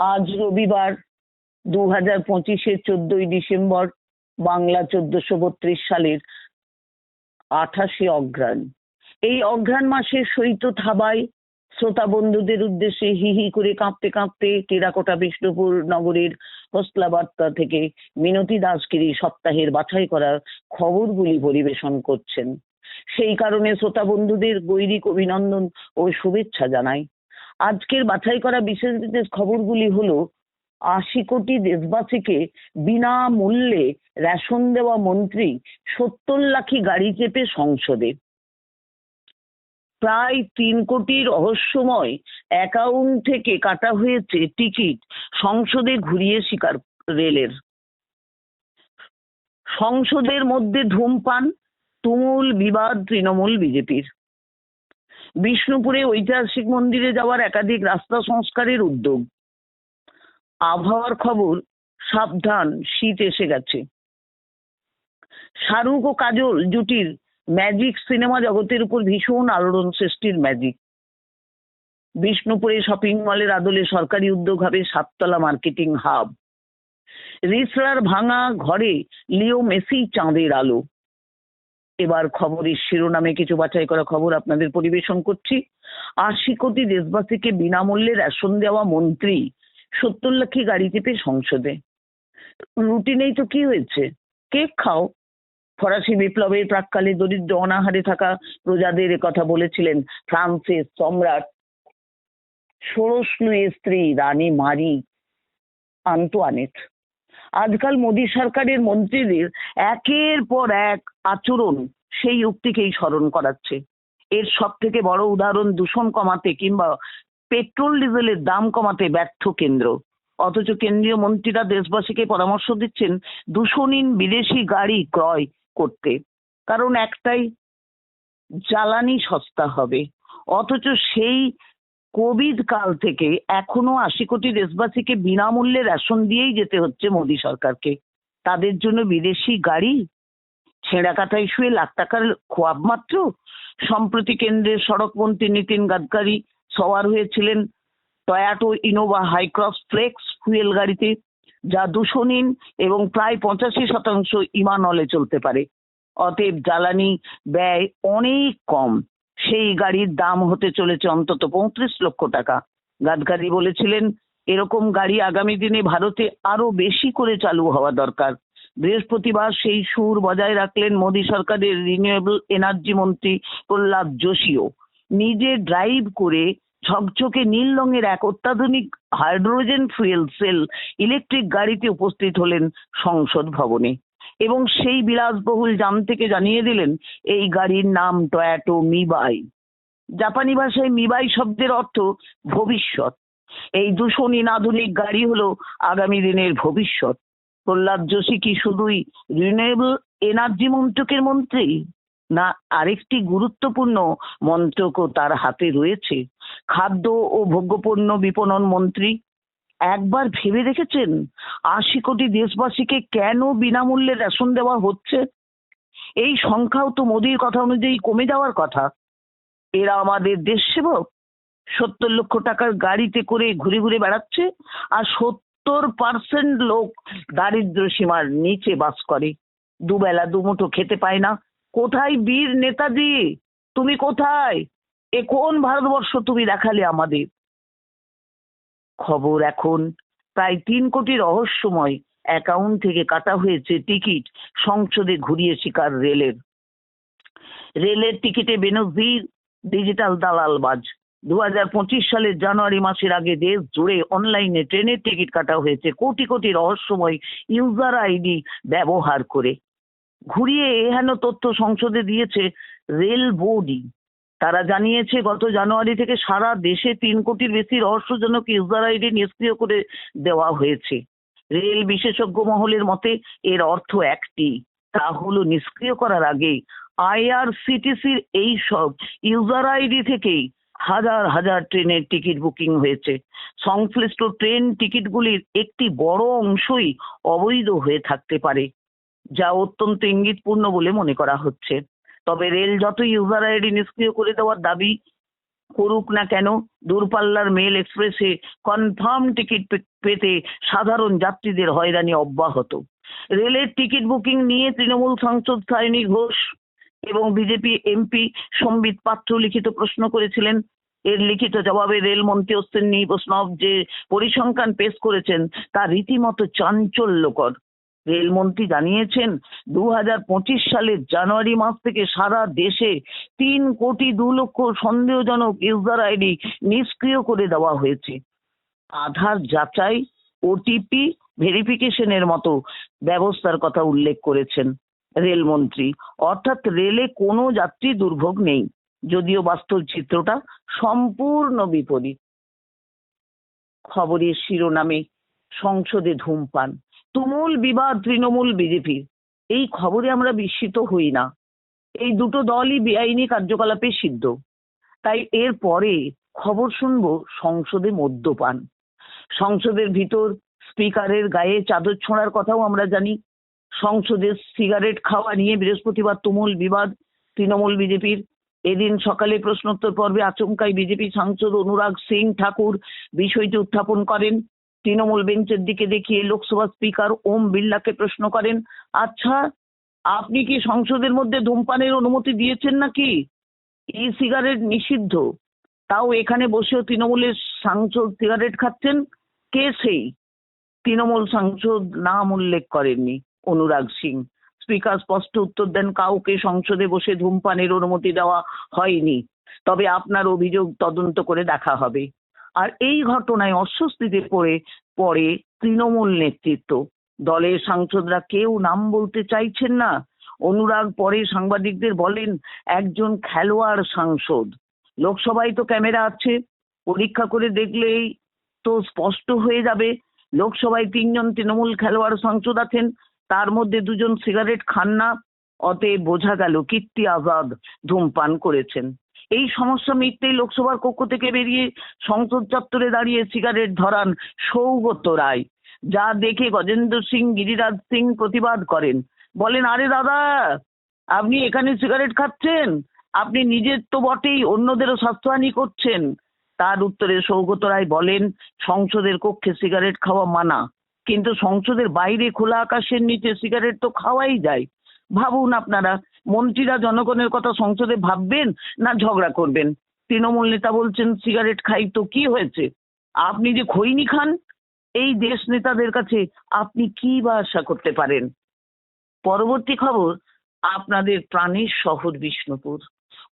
আজ রবিবার দু হাজার পঁচিশের চোদ্দই ডিসেম্বর বাংলা চোদ্দশো বত্রিশ সালের আঠাশে অঘ্রাণ। এই অঘ্রাণ মাসের সৈত থাবায় শ্রোতা বন্ধুদের উদ্দেশ্যে হি হি করে কাঁপতে কাঁপতে টেরাকোটা বিষ্ণুপুর নগরের হোসলা বার্তা থেকে মিনতি দাসগিরি সপ্তাহের বাছাই করার খবরগুলি পরিবেশন করছেন। সেই কারণে শ্রোতা বন্ধুদের গৈরিক অভিনন্দন ও শুভেচ্ছা জানাই। আজকের বাছাই করা বিশেষ বিশেষ খবরগুলি হলো, আশি কোটি দেশবাসীকে বিনামূল্যে রেশন দেওয়া মন্ত্রী সত্তর লাখি গাড়ি চেপে সংসদে। প্রায় তিন কোটি রহস্যময় অ্যাকাউন্ট থেকে কাটা হয়েছে টিকিট সংসদে ঘুরিয়ে শিকার রেলের। সংসদের মধ্যে ধূমপান, তুমুল বিবাদ তৃণমূল বিজেপির। বিষ্ণুপুরে ঐতিহাসিক মন্দিরে যাওয়ার একাধিক রাস্তা সংস্কারের উদ্যোগ। আবহাওয়ার খবর, সাবধান, শীত এসে গেছে। শাহরুখ ও কাজল জুটির ম্যাজিক সিনেমা জগতের উপর ভীষণ আলোড়ন সৃষ্টির ম্যাজিক বিষ্ণুপুরে শপিং মলের আদলে সরকারি উদ্যোগ হবে সাততলা মার্কেটিং হাব রিসরার ভাঙা ঘরে লিও মেসি চাঁদের আলো। এবার খবরের শিরোনামে কিছু বাছাই করা খবর আপনাদের পরিবেশন করছি। আশি কোটি দেশবাসীকে বিনামূল্যে রেশন দেওয়া মন্ত্রী, সত্তর লাখি গাড়ি চেপে সংসদে। রুটিনেই তো কি হয়েছে? কেক খাও। ফরাসি বিপ্লবের প্রাককালে দরিদ্র অনাহারে থাকা প্রজাদের কথা বলেছিলেন ফ্রান্সের সম্রাট। ষোড়শ স্ত্রী রানী মারি আন্তোয়ানেট। আজকাল মোদী সরকারের মন্ত্রীদের একের পর এক আচরণ সেই উক্তিকেই স্মরণ করাচ্ছে। এর সব থেকে বড় উদাহরণ দূষণ কমাতে কিংবা পেট্রোল, ডিজেলের দাম কমাতে ব্যর্থ কেন্দ্র। অথচ কেন্দ্রীয় মন্ত্রীরা দেশবাসীকে পরামর্শ দিচ্ছেন দূষণহীন বিদেশি গাড়ি ক্রয় করতে। কারণ একটাই, জ্বালানি সস্তা হবে। অথচ সেই কোভিড কাল থেকে এখনও আশি কোটি দেশবাসীকে বিনামূল্যে রেশন দিয়েই যেতে হচ্ছে মোদী সরকারকে। তাদের জন্য বিদেশি গাড়ি, ছেঁড়া কাটায় শুয়ে লাখ টাকার খোয়াব মাত্র, সম্প্রতি কেন্দ্রের সড়ক মন্ত্রী নীতিন গাডকারি সওয়ার হয়েছিলেন Toyota Innova Hycross flex fuel গাড়িতে, যা দূষণহীন এবং প্রায় পঁচাশি শতাংশ ইমানলে চলতে পারে। অতএব জ্বালানি ব্যয় অনেক কম। সেই গাড়ির দাম হতে চলেছে অন্তত পঁয়ত্রিশ লক্ষ টাকা। গাডকারি বলেছিলেন, এরকম গাড়ি আগামী দিনে ভারতে আরও বেশি করে চালু হওয়া দরকার। বৃহস্পতিবার সেই সুর বজায় রাখলেন মোদী সরকারের রিনিউয়েবল এনার্জি মন্ত্রী প্রহ্লাদ যোশীও। নিজে ড্রাইভ করে ঝকঝকে নীল রঙের এক অত্যাধুনিক হাইড্রোজেন ফুয়েল সেল ইলেকট্রিক গাড়িতে উপস্থিত হলেন সংসদ ভবনে। এবং সেই বিলাসবহুল যান থেকে জানিয়ে দিলেন, এই গাড়ির নাম টয়াটো মিবাই। জাপানি ভাষায় মিবাই শব্দের অর্থ ভবিষ্যৎ। এই দূষণহীন আধুনিক গাড়ি হলো আগামী দিনের ভবিষ্যৎ। প্রহ্লাদ যোশী কি শুধুই রিনিউয়েবল এনার্জি মন্ত্রকের মন্ত্রী, না আরেকটি গুরুত্বপূর্ণ মন্ত্রকও তার হাতে রয়েছে? খাদ্য ও ভোগ্যপণ্য বিপণন মন্ত্রী একবার ভেবে দেখেছেন? আশি কোটি দেশবাসীকে কেন বিনামূল্যে রেশন দেওয়া হচ্ছে? এই সংখ্যাও তো মোদির কথা অনুযায়ী কমে যাওয়ার কথা। এরা আমাদের দেশ সেবক। সত্তর লক্ষ টাকার গাড়িতে করে ঘুরে ঘুরে বেড়াচ্ছে আর সত্তর পার্সেন্ট লোক দারিদ্র সীমার নিচে বাস করে। দুবেলা দুমুঠো খেতে পায় না। কোথায় বীর নেতাজি? তুমি কোথায়? এ কোন ভারতবর্ষ তুমি দেখালে আমাদের? খবর এখন। প্রায় তিন কোটি রহস্যময় অ্যাকাউন্ট থেকে কাটা হয়েছে টিকিট সংসদে ঘুরিয়ে শিকার রেলের। রেলের টিকিটে বেনজির ডিজিটাল দালালবাজ দু হাজার পঁচিশ সালের জানুয়ারি মাসের আগে দেশ জুড়ে অনলাইনে ট্রেনের টিকিট কাটা হয়েছে কোটি কোটি রহস্যময় ইউজার আইডি ব্যবহার করে। ঘুরিয়ে এহেন তথ্য সংসদে দিয়েছে রেল বোর্ডই। তারা জানিয়েছে, গত জানুয়ারি থেকে সারা দেশে তিন কোটির বেশি রহস্যজনক ইউজার আইডি নিষ্ক্রিয় করে দেওয়া হয়েছে। রেল বিশেষজ্ঞ মহলের মতে, এর অর্থ একটি, তা হলো নিষ্ক্রিয় করার আগে আইআরসিটিসির এই সব ইউজার আইডি থেকেই হাজার হাজার ট্রেনের টিকিট বুকিং হয়েছে। সংশ্লিষ্ট ট্রেন টিকিটগুলির একটি বড় অংশই অবৈধ হয়ে থাকতে পারে, যা অত্যন্ত ইঙ্গিতপূর্ণ বলে মনে করা হচ্ছে। তবে রেল যত ইউজার আইডি নিষ্ক্রিয় করে দেওয়ার দাবি করুক না কেন, দূরপাল্লার মেল এক্সপ্রেসে কনফার্ম টিকিট পেতে সাধারণ যাত্রীদের হয়রানি অব্যাহত। রেলের টিকিট বুকিং নিয়ে তৃণমূল সাংসদ সায়নী ঘোষ এবং বিজেপি এমপি সম্বিত পাত্র লিখিত প্রশ্ন করেছিলেন। এর লিখিত জবাবে রেলমন্ত্রী অশ্বিনী বৈষ্ণব যে পরিসংখ্যান পেশ করেছেন তা রীতিমতো চাঞ্চল্যকর। রেলমন্ত্রী জানিয়েছেন দু সালের জানুয়ারি মাস থেকে সারা দেশে তিন কোটি দু লক্ষ সন্দেহজনক ইউজার আইডি নিষ্ক্রিয় করে দেওয়া হয়েছে। আধার যাচাই ওটিপি ভেরিফিকেশনের মতো ব্যবস্থার কথা উল্লেখ করেছেন রেলমন্ত্রী। অর্থাৎ রেলে কোনো যাত্রী দুর্ভোগ নেই, যদিও বাস্তব চিত্রটা সম্পূর্ণ বিপরীত। খবরের শিরোনামে সংসদে ধূমপান। তুমুল বিবাদ তৃণমূল বিজেপির এই খবরে আমরা বিস্মিত হই না। এই দুটো দলই বেআইনি কার্যকলাপে সিদ্ধ। তাই এর পরে খবর শুনব সংসদে মদ্যপান। সংসদের ভিতর স্পিকারের গায়ে চাদর ছোঁড়ার কথাও আমরা জানি। সংসদে সিগারেট খাওয়া নিয়ে বৃহস্পতিবার তুমুল বিবাদ তৃণমূল বিজেপির এদিন সকালে প্রশ্নোত্তর পর্বে আচমকাই বিজেপি সাংসদ অনুরাগ সিং ঠাকুর বিষয়টি উত্থাপন করেন। তৃণমূল বেঞ্চের দিকে দেখিয়ে লোকসভা স্পিকার ওম বিড়লাকে প্রশ্ন করেন আচ্ছা আপনি কি সংসদের মধ্যে ধূমপানের অনুমতি দিয়েছেন নাকি? ই সিগারেট নিষিদ্ধ। তাও এখানে বসেও তৃণমূলের সাংসদ সিগারেট খাচ্ছেন? কে সেই? তৃণমূল সাংসদ নাম উল্লেখ করেননি। অনুরাগ সিং। স্পিকার স্পষ্ট উত্তর দেন, কাউকে সংসদে বসে ধূমপানের অনুমতি দেওয়া হয়নি। তবে আপনার অভিযোগ তদন্ত করে দেখা হবে। আর এই ঘটনায় অস্বস্তিতে পড়ে পড়ে তৃণমূল নেতৃত্ব। দলের সাংসদরা কেউ নাম বলতে চাইছেন না। অনুরাগ পরে সাংবাদিকদের বলেন, একজন খেলোয়াড় সাংসদ। লোকসভায় তো ক্যামেরা আছে। পরীক্ষা করে দেখলেই তো স্পষ্ট হয়ে যাবে। লোকসভায় তিনজন তৃণমূল খেলোয়াড় সাংসদ আছেন। তার মধ্যে দুজন সিগারেট খান না। অতএব বোঝা গেল কীর্তি আজাদ ধূমপান করেছেন। এই সমস্যা মিটতেই লোকসভার কক্ষ থেকে বেরিয়ে সংসদ চত্বরে দাঁড়িয়ে সিগারেট ধরান সৌগত রায়। যা দেখে গজেন্দ্র সিং, গিরিরাজ সিং প্রতিবাদ করেন। বলেন, আরে দাদা, আপনি এখানে সিগারেট খাচ্ছেন? আপনি নিজের তো বটেই অন্যদেরও স্বাস্থ্যহানি করছেন। তার উত্তরে সৌগত রায় বলেন, সংসদের কক্ষে সিগারেট খাওয়া মানা। কিন্তু সংসদের বাইরে খোলা আকাশের নিচে সিগারেট তো খাওয়াই যায়। ভাবুন আপনারা মন্ত্রীরা জনগণের কথা সংসদে ভাববেন না ঝগড়া করবেন? তৃণমূল নেতা বলছেন, সিগারেট খাই তো কি হয়েছে? আপনি যে খৈনি খান, এই দেশ নেতাদের কাছে আপনি কি বা আশা করতে পারেন? পরবর্তী খবর, আপনাদের প্রাণের শহর বিষ্ণুপুর।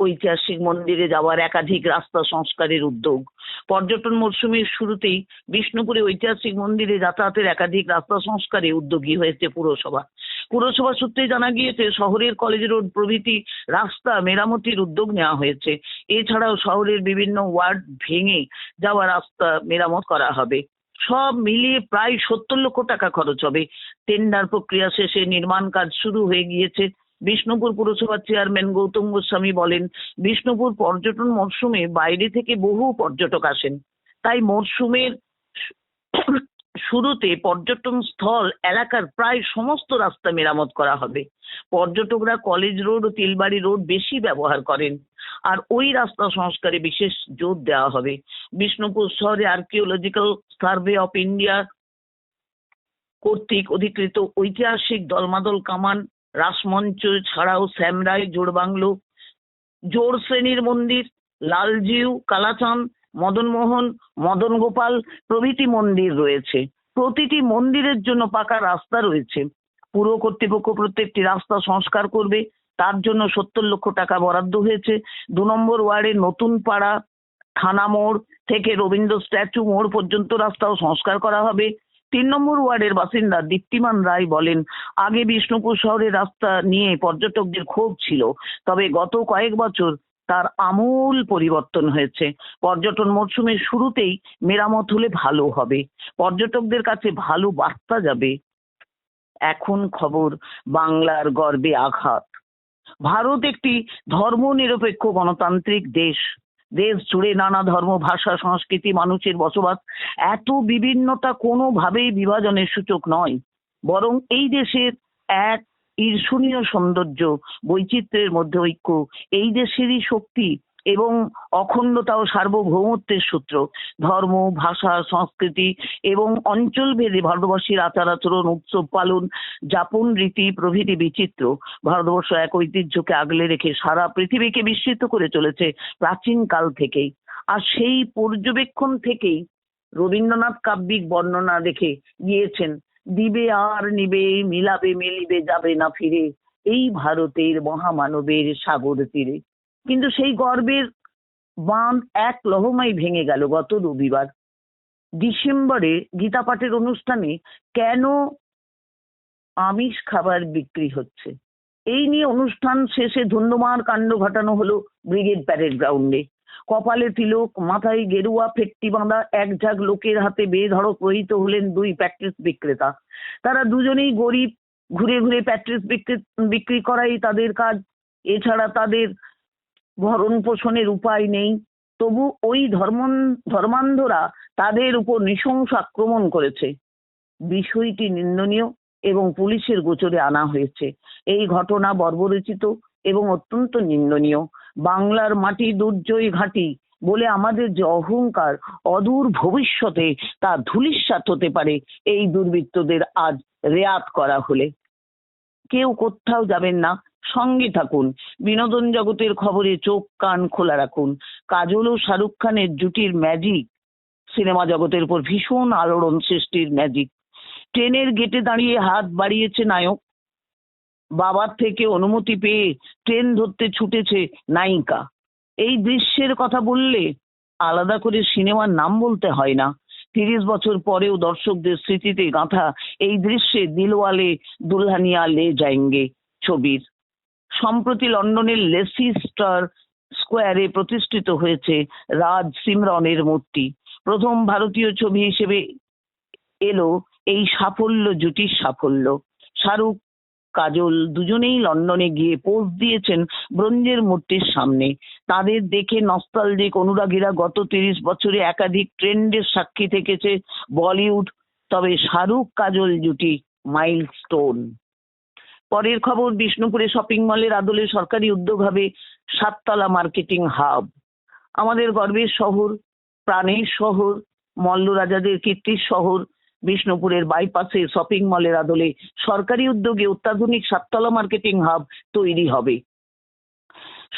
ঐতিহাসিক মন্দিরে যাওয়ার একাধিক রাস্তা সংস্কারের উদ্যোগ। পর্যটন মরশুমের শুরুতেই বিষ্ণুপুরে ঐতিহাসিক মন্দিরে যাতায়াতের একাধিক রাস্তা সংস্কারে উদ্যোগী হয়েছে পুরসভা। পুরসভা সূত্রে জানা গিয়েছে, শহরের কলেজ রোড প্রভৃতি রাস্তা মেরামতির উদ্যোগ নেওয়া হয়েছে। এছাড়াও শহরের বিভিন্ন ওয়ার্ড ভেঙে যাওয়া রাস্তা মেরামত করা হবে। সব মিলিয়ে প্রায় সত্তর লক্ষ টাকা খরচ হবে। টেন্ডার প্রক্রিয়া শেষে নির্মাণ কাজ শুরু হয়ে গিয়েছে। বিষ্ণুপুর পুরসভার চেয়ারম্যান গৌতম গোস্বামী বলেন, বিষ্ণুপুর পর্যটন মরশুমে বাইরে থেকে বহু পর্যটক আসেন। তাই মরশুমের শুরুতে পর্যটন স্থল, এলাকার প্রায় সমস্ত রাস্তা মেরামত করা হবে। পর্যটকরা কলেজ রোড ও তিলবাড়ি রোড বেশি ব্যবহার করেন। আর ওই রাস্তা সংস্কারে বিশেষ জোর দেওয়া হবে। বিষ্ণুপুর শহরে আর্কিওলজিক্যাল সার্ভে অফ ইন্ডিয়া কর্তৃক অধিকৃত ঐতিহাসিক দলমাদল কামান, রাসমঞ্চ ছাড়াও শ্যামরাই জোড়বাংলো জোর শ্রেণির মন্দির, লালজিউ, কালাচাঁদ মদনমোহন মদন গোপাল প্রভৃতি মন্দির রয়েছে। প্রতিটি মন্দিরের জন্য পাকা রাস্তা রয়েছে। পুর কর্তৃপক্ষ প্রত্যেকটি রাস্তা সংস্কার করবে। তার জন্য সত্তর লক্ষ টাকা বরাদ্দ হয়েছে। দু নম্বর ওয়ার্ডের নতুন পাড়া, থানা মোড় থেকে রবীন্দ্র স্ট্যাচু মোড় পর্যন্ত রাস্তাও সংস্কার করা হবে। তিন নম্বর ওয়ার্ডের বাসিন্দা দীপ্তিমান রায় বলেন, আগে বিষ্ণুপুর শহরের রাস্তা নিয়ে পর্যটকদের ক্ষোভ ছিল। তবে গত কয়েক বছর তার আমূল পরিবর্তন হয়েছে। পর্যটন মরশুমের শুরুতেই মেরামত হলে ভালো হবে। পর্যটকদের কাছে ভালো বার্তা যাবে। এখন খবর, বাংলার গর্বে আঘাত। ভারত একটি ধর্মনিরপেক্ষ গণতান্ত্রিক দেশ। দেশ জুড়ে নানা ধর্ম, ভাষা, সংস্কৃতি, মানুষের বসবাস এত বিভিন্নতা কোনোভাবেই বিভাজনের সূচক নয়। বরং এই দেশের এক ঈর্ষণীয় সৌন্দর্য বৈচিত্র্যের মধ্যে ঐক্য, এই দেশেরই শক্তি এবং অখণ্ডতা ও সার্বভৌমত্বের সূত্র, ধর্ম, ভাষা, সংস্কৃতি এবং অঞ্চলভেদে ভারতবর্ষের আচার আচরণ, উৎসব পালন, যাপন রীতি, প্রভৃতি বিচিত্র। ভারতবর্ষ এক ঐতিহ্যকে আগলে রেখে সারা পৃথিবীকে বিস্মিত করে চলেছে প্রাচীন কাল থেকেই। আর সেই পর্যবেক্ষণ থেকেই রবীন্দ্রনাথ কাব্যিক বর্ণনা দেখে গিয়েছেন দিবে আর নিবে, মিলাবে, মিলিবে, যাবে না ফিরে। এই ভারতের মহামানবের সাগর তীরে। কিন্তু সেই গর্বের বাঁধ এক লহমাই ভেঙে গেল গত রবিবার। ডিসেম্বরে গীতা পাঠের অনুষ্ঠানে কেন আমিষ খাবার বিক্রি হচ্ছে? এই নিয়ে অনুষ্ঠান শেষে ধুন্ধুমার কাণ্ড ঘটানো হলো ব্রিগেড প্যারেড গ্রাউন্ডে। কপালে তিলক, মাথায় গেরুয়া ফেট্টি বাঁধা, এক ঝাঁক লোকের হাতে বেধড়ক রহিত হলেন দুই প্যাট্রিস বিক্রেতা। তারা দুজনেই গরিব, ঘুরে ঘুরে প্যাট্রিস বিক্রি বিক্রি করাই তাদের কাজ। এছাড়া তাদের ভরণ পোষণের উপায় নেই। তবু ওই ধর্ম ধর্মান্ধরা তাদের উপর নৃশংস আক্রমণ করেছে। বিষয়টি নিন্দনীয় এবং পুলিশের গোচরে আনা হয়েছে। এই ঘটনা বর্বরচিত এবং অত্যন্ত নিন্দনীয়। বাংলার মাটি দুর্জয় ঘাঁটি বলে আমাদের যে অহংকার, অদূর ভবিষ্যতে তা ধুলিস্বাত হতে পারে, এই দুর্বৃত্তদের আজ রেয়াত করা হলে। কেউ কোথাও যাবেন না, সঙ্গে থাকুন, বিনোদন জগতের খবরে চোখ কান খোলা রাখুন। কাজল ও শাহরুখ খানের জুটির ম্যাজিক সিনেমা জগতের উপর ভীষণ আলোড়ন সৃষ্টির ম্যাজিক ট্রেনের গেটে দাঁড়িয়ে হাত বাড়িয়েছে নায়ক বাবার থেকে অনুমতি পেয়ে ট্রেন ধরতে ছুটেছে নায়িকা। এই দৃশ্যের কথা বললে আলাদা করে সিনেমার নাম বলতে হয় না। তিরিশ বছর পরেও দর্শকদের স্মৃতিতে গাঁথা এই দৃশ্যে দিলওয়ালে দুলহানিয়া লে যায়েঙ্গে ছবির। সম্প্রতি লন্ডনের লেসিস্টার স্কোয়ারে প্রতিষ্ঠিত হয়েছে রাজ সিমরনের মূর্তি। প্রথম ভারতীয় ছবি হিসেবে এলো এই সাফল্য জুটির সাফল্য। শাহরুখ কাজল দুজনেই লন্ডনে গিয়ে পোজ দিয়েছেন ব্রোঞ্জের মূর্তির সামনে। তাদের দেখে নস্টালজিক অনুরাগীরা গত তিরিশ বছরে একাধিক ট্রেন্ডের সাক্ষী থেকেছে বলিউড, তবে শাহরুখ কাজল জুটি মাইলস্টোন। পরের খবর, বিষ্ণুপুরে শপিং মলের আদলে সরকারি উদ্যোগ হবে সাততলা মার্কেটিং হাব। আমাদের গর্বের শহর, প্রাণের শহর মল্ল রাজাদের কীর্তির শহর বিষ্ণুপুরের বাইপাসে শপিং মলের আদলে সরকারি উদ্যোগে অত্যাধুনিক সাততলা মার্কেটিং হাব তৈরি হবে।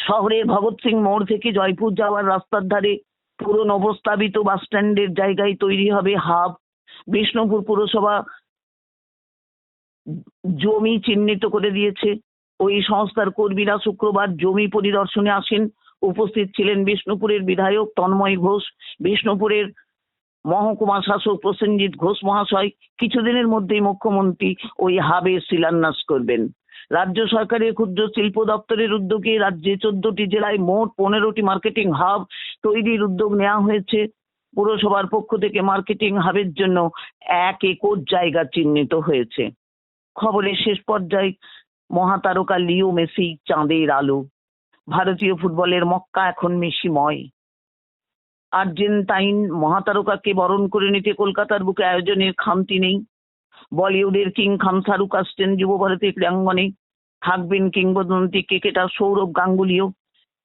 শহরের ভগৎ সিং মোড় থেকে জয়পুর যাওয়ার রাস্তার ধারে পুরো নবস্থাপিত বাস স্ট্যান্ডের জায়গায় তৈরি হবে হাব বিষ্ণুপুর পুরসভা জমি চিহ্নিত করে দিয়েছে। ওই সংস্থার কর্মীরা শুক্রবার জমি পরিদর্শনে আসেন। উপস্থিত ছিলেন বিষ্ণুপুরের বিধায়ক তন্ময় ঘোষ। বিষ্ণুপুরের মহকুমা শাসক প্রসেনজিৎ ঘোষ মহাশয় কিছুদিনের মধ্যেই মুখ্যমন্ত্রী ওই হাবের শিলান্যাস করবেন। রাজ্য সরকারের ক্ষুদ্র শিল্প দপ্তরের উদ্যোগে রাজ্যে চোদ্দটি জেলায় মোট পনেরোটি মার্কেটিং হাব তৈরির উদ্যোগ নেওয়া হয়েছে। পুরসভার পক্ষ থেকে মার্কেটিং হাবের জন্য এক একর জায়গা চিহ্নিত হয়েছে। খবরের শেষ পর্যায়ে মহাতারকা লিও মেসি চাঁদের আলো। ভারতীয় ফুটবলের মক্কা এখন মেসিময়। আর্জেন্টাইন মহাতারকাকে বরণ করে নিতে কলকাতার বুকে আয়োজনের খামতি নেই। বলিউডের কিং শাহরুখ আসছেন যুব ভারতী ক্রীড়াঙ্গনে থাকবেন কিংবদন্তি ক্রিকেটার সৌরভ গাঙ্গুলিও।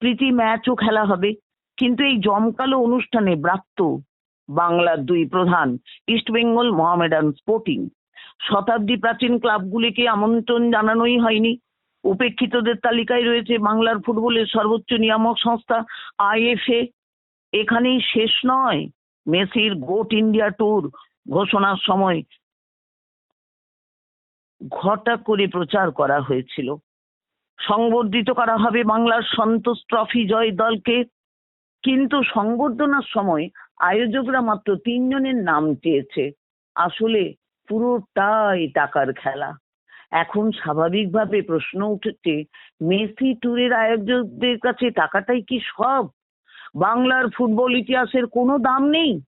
প্রীতি ম্যাচও খেলা হবে। কিন্তু এই জমকালো অনুষ্ঠানে ব্রাত্য বাংলার দুই প্রধান ইস্টবেঙ্গল মোহামেডান স্পোর্টিং। শতাব্দী প্রাচীন ক্লাবগুলিকে আমন্ত্রণ জানানোই হয়নি। উপেক্ষিতদের তালিকায় রয়েছে বাংলার ফুটবলের সর্বোচ্চ নিয়ামক সংস্থা আইএফএ। এখানেই শেষ নয়। মেসির গোট ইন্ডিয়া ট্যুর ঘোষণার সময় ঘটা করে প্রচার করা হয়েছিল। সংবর্ধিত করা হবে বাংলার সন্তোষ ট্রফি জয় দলকে। কিন্তু সংবর্ধনার সময় আয়োজকরা মাত্র তিনজনের নাম চেয়েছে। আসলে পুরোটাই টাকার খেলা। এখন স্বাভাবিকভাবে প্রশ্ন উঠেছে, মেসি ট্যুরের আয়োজকদের কাছে টাকাটাই কি সব? বাংলার ফুটবল ইতিহাসের কোনো দাম নেই।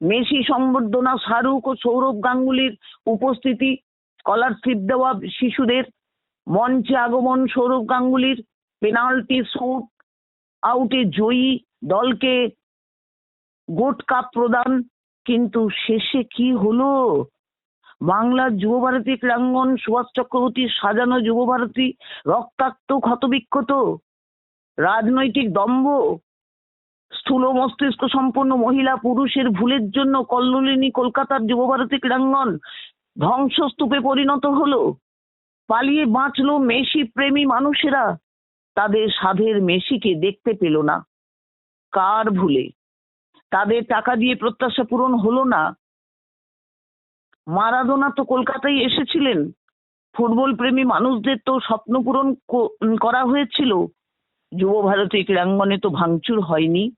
মেসি, সম্বর্ধনা, শাহরুখ ও সৌরভ গাঙ্গুলির উপস্থিতি স্কলারশিপ দেওয়া শিশুদের মঞ্চে আগমন, সৌরভ গাঙ্গুলির পেনাল্টি শুট আউটে জয়ী, দলকে গোট কাপ প্রদান। কিন্তু শেষে কি হলো? বাংলার যুবভারতী ক্রীড়াঙ্গন সুভাষ চক্রবর্তীর সাজানো যুবভারতী রক্তাক্ত, ক্ষতবিক্ষত। রাজনৈতিক দম্ভ। স্থূল মস্তিষ্ক সম্পন্ন মহিলা পুরুষের ভুলের জন্য কল্লোলিনী কলকাতার যুবভারতী ক্রীড়াঙ্গন ধ্বংসস্তূপে পরিণত হলো। পালিয়ে বাঁচলো মেসি প্রেমী মানুষেরা। তাদের সাধের মেসিকে দেখতে পেল না। কার ভুলে? তাদের টাকা দিয়ে প্রত্যাশা পূরণ হলো না। মারাদোনা তো কলকাতায় এসেছিলেন। ফুটবল প্রেমী মানুষদের তো স্বপ্ন পূরণ করা হয়েছিল। যুব ভারতী ক্রীড়াঙ্গনে তো ভাঙচুর হয়নি।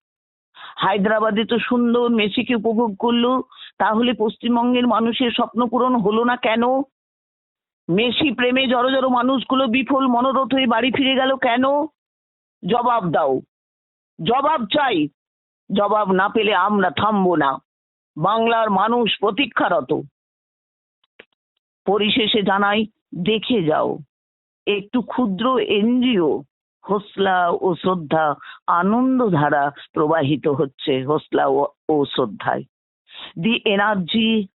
হায়দ্রাবাদে তো সুন্দর মেসিকে উপভোগ করল, তাহলে পশ্চিমবঙ্গের মানুষের স্বপ্ন পূরণ হলো না কেন? মেসি প্রেমে জড়ো জড়ো মানুষগুলো বিফল, মনোরথ হয়ে বাড়ি ফিরে গেল কেন? জবাব দাও। জবাব চাই। জবাব না পেলে আমরা থামবো না। বাংলার মানুষ প্রতীক্ষারত। পরিশেষে জানাই, দেখে যাও। একটু ক্ষুদ্র এনজিও হোসলা ও শ্রদ্ধা আনন্দ ধারা প্রবাহিত হচ্ছে হোসলা ও- শ্রদ্ধায়। The energy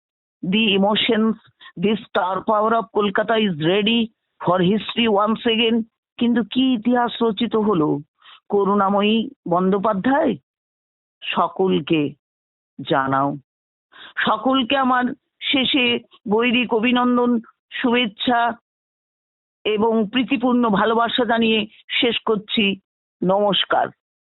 the emotions the star power of Kolkata is ready for history once again কিন্তু কি ইতিহাস রচিত হলো? করুণাময়ী বন্দ্যোপাধ্যায়? সকলকে জানাও। সকলকে আমার শেষে গৈরিক অভিনন্দন, শুভেচ্ছা এবং প্রীতিপূর্ণ ভালোবাসা জানিয়ে শেষ করছি। নমস্কার।